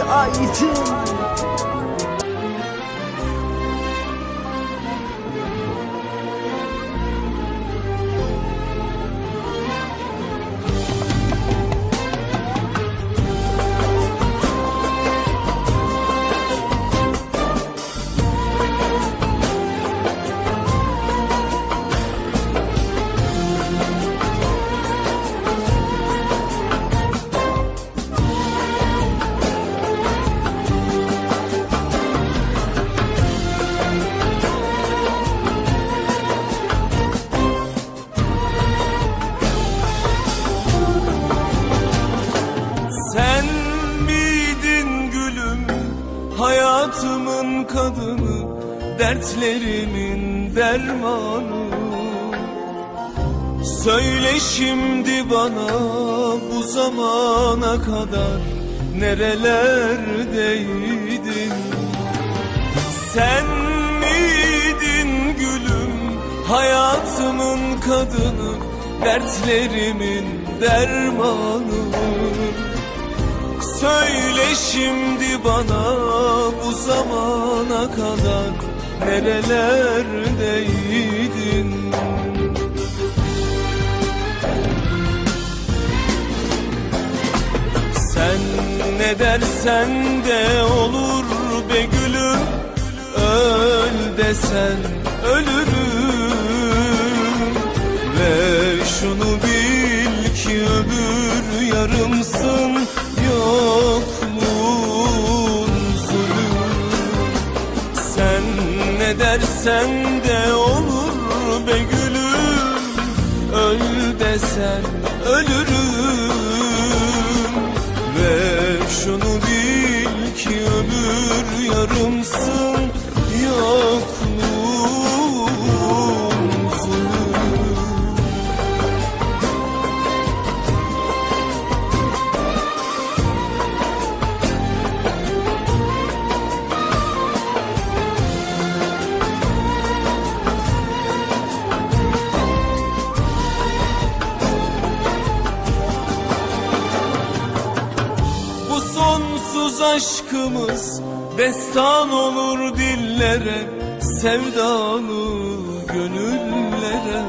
şahitim hayatımın kadını dertlerimin dermanı. Söyle şimdi bana bu zamana kadar nerelerdeydin? Sen miydin gülüm hayatımın kadını dertlerimin dermanı? Söyle şimdi bana kadar nerelerdeydin? Sen ne dersen de olur be gülüm Öl desen ölürüm Ve şunu bil ki öbür yarımsın ne dersen de olur be gülüm. Öl desen ölürüm sonsuz aşkımız destan olur dillere Sevdalı gönüllere.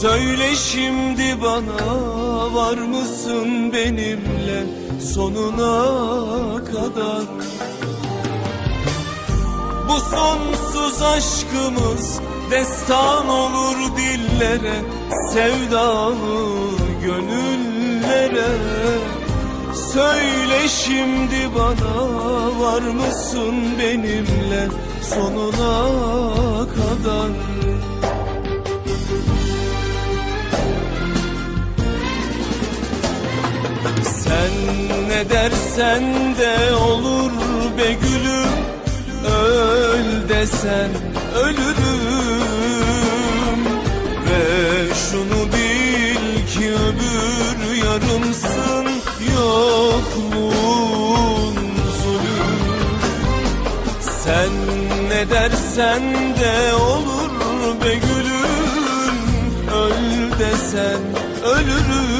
Söyle şimdi bana var mısın benimle sonuna kadar? Bu sonsuz aşkımız destan olur dillere Sevdalı gönüllere Söyle şimdi bana var mısın benimle sonuna kadar? Sen ne dersen de olur be gülüm Öl desen ölürüm. Ve şunu bil ki öbür yarımsın Yokluğun zulüm. Sen ne dersen de olur be gülüm. Öl desen ölürüm